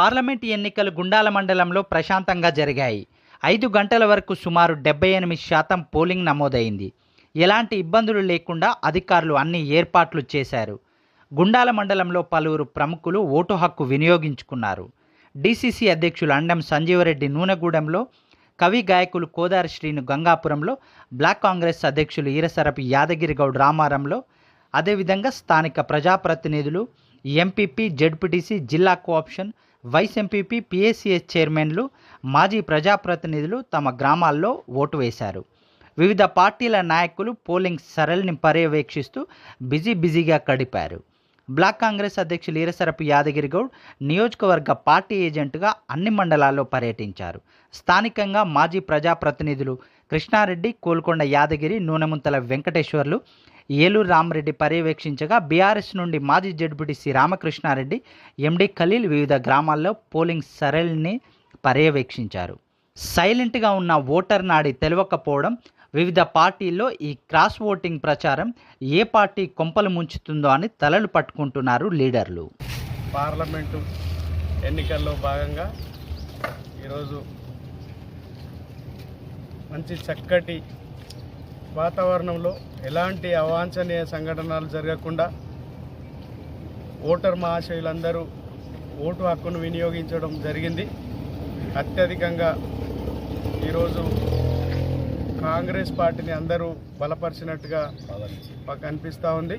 Parliament ఎన్నికలు గుండాల మండలంలో ప్రశాంతంగా జరిగాయి. ఐదు గంటల వరకు సుమారు డెబ్బై ఎనిమిది శాతం పోలింగ్ నమోదైంది. ఎలాంటి ఇబ్బందులు లేకుండా అధికారులు అన్ని ఏర్పాట్లు చేశారు. గుండాల మండలంలో పలువురు ప్రముఖులు ఓటు హక్కు వినియోగించుకున్నారు. డీసీసీ అధ్యక్షులు అండం సంజీవరెడ్డి నూనెగూడెంలో కవి గాయకులు కోదారి శ్రీను గంగాపురంలో బ్లాక్ కాంగ్రెస్ అధ్యక్షులు ఈరసరపు యాదగిరిగౌడ్ రామారంలో అదేవిధంగా స్థానిక ప్రజాప్రతినిధులు ఎంపీపీ జెడ్పీటీసీ జిల్లా కోఆప్షన్ వైస్ ఎంపీపీ పిఎస్సిఎస్ చైర్మన్లు మాజీ ప్రజాప్రతినిధులు తమ గ్రామాల్లో ఓటు వేశారు. వివిధ పార్టీల నాయకులు పోలింగ్ సరళిని పర్యవేక్షిస్తూ బిజీ బిజీగా గడిపారు. బ్లాక్ కాంగ్రెస్ అధ్యక్షులు ఈరసరపు యాదగిరి గౌడ్ నియోజకవర్గ పార్టీ ఏజెంట్గా అన్ని మండలాల్లో పర్యటించారు. స్థానికంగా మాజీ ప్రజాప్రతినిధులు కృష్ణారెడ్డి కోల్కొండ యాదగిరి నూనెముంతల వెంకటేశ్వర్లు ఏలూరు రామరెడ్డి పర్యవేక్షించగా బీఆర్ఎస్ నుండి మాజీ జడ్పీటీసీ రామకృష్ణారెడ్డి ఎండి ఖలీల్ వివిధ గ్రామాల్లో పోలింగ్ సరళిని పర్యవేక్షించారు. సైలెంట్గా ఉన్న ఓటర్ నాడి తెలవకపోవడం వివిధ పార్టీల్లో ఈ క్రాస్ ఓటింగ్ ప్రచారం ఏ పార్టీ కొంపలు ముంచుతుందో అని తలలు పట్టుకుంటున్నారు లీడర్లు. పార్లమెంటు ఎన్నికల్లో భాగంగా ఈరోజు మంచి చక్కటి వాతావరణంలో ఎలాంటి అవాంఛనీయ సంఘటనలు జరగకుండా ఓటర్ మహాశయులందరూ ఓటు హక్కును వినియోగించడం జరిగింది. అత్యధికంగా ఈరోజు కాంగ్రెస్ పార్టీని అందరూ బలపరిచినట్టుగా మాకు అనిపిస్తూ ఉంది.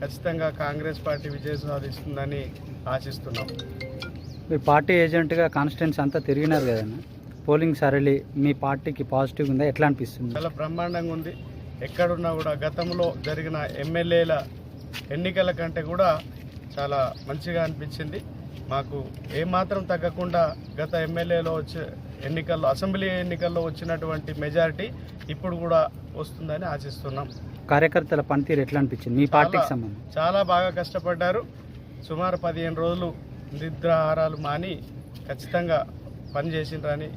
ఖచ్చితంగా కాంగ్రెస్ పార్టీ విజయం సాధిస్తుందని ఆశిస్తున్నాం. మీ పార్టీ ఏజెంట్గా కాన్స్టిట్యున్సీ అంతా తిరిగినారు కదన్న? పోలింగ్ సరళి మీ పార్టీకి పాజిటివ్ ఉందా? ఎట్లా అనిపిస్తుంది? చాలా బ్రహ్మాండంగా ఉంది. ఎక్కడున్నా కూడా గతంలో జరిగిన ఎమ్మెల్యేల ఎన్నికల కంటే కూడా చాలా మంచిగా అనిపించింది. మాకు ఏమాత్రం తగ్గకుండా గత ఎమ్మెల్యేలో వచ్చే ఎన్నికల్లో అసెంబ్లీ ఎన్నికల్లో వచ్చినటువంటి మెజారిటీ ఇప్పుడు కూడా వస్తుందని ఆశిస్తున్నాం. కార్యకర్తల పనితీరు ఎట్లా అనిపించింది? మీ పార్టీకి సంబంధం చాలా బాగా కష్టపడ్డారు. సుమారు పదిహేను రోజులు నిద్రాహారాలు మాని ఖచ్చితంగా పనిచేసిండ్రని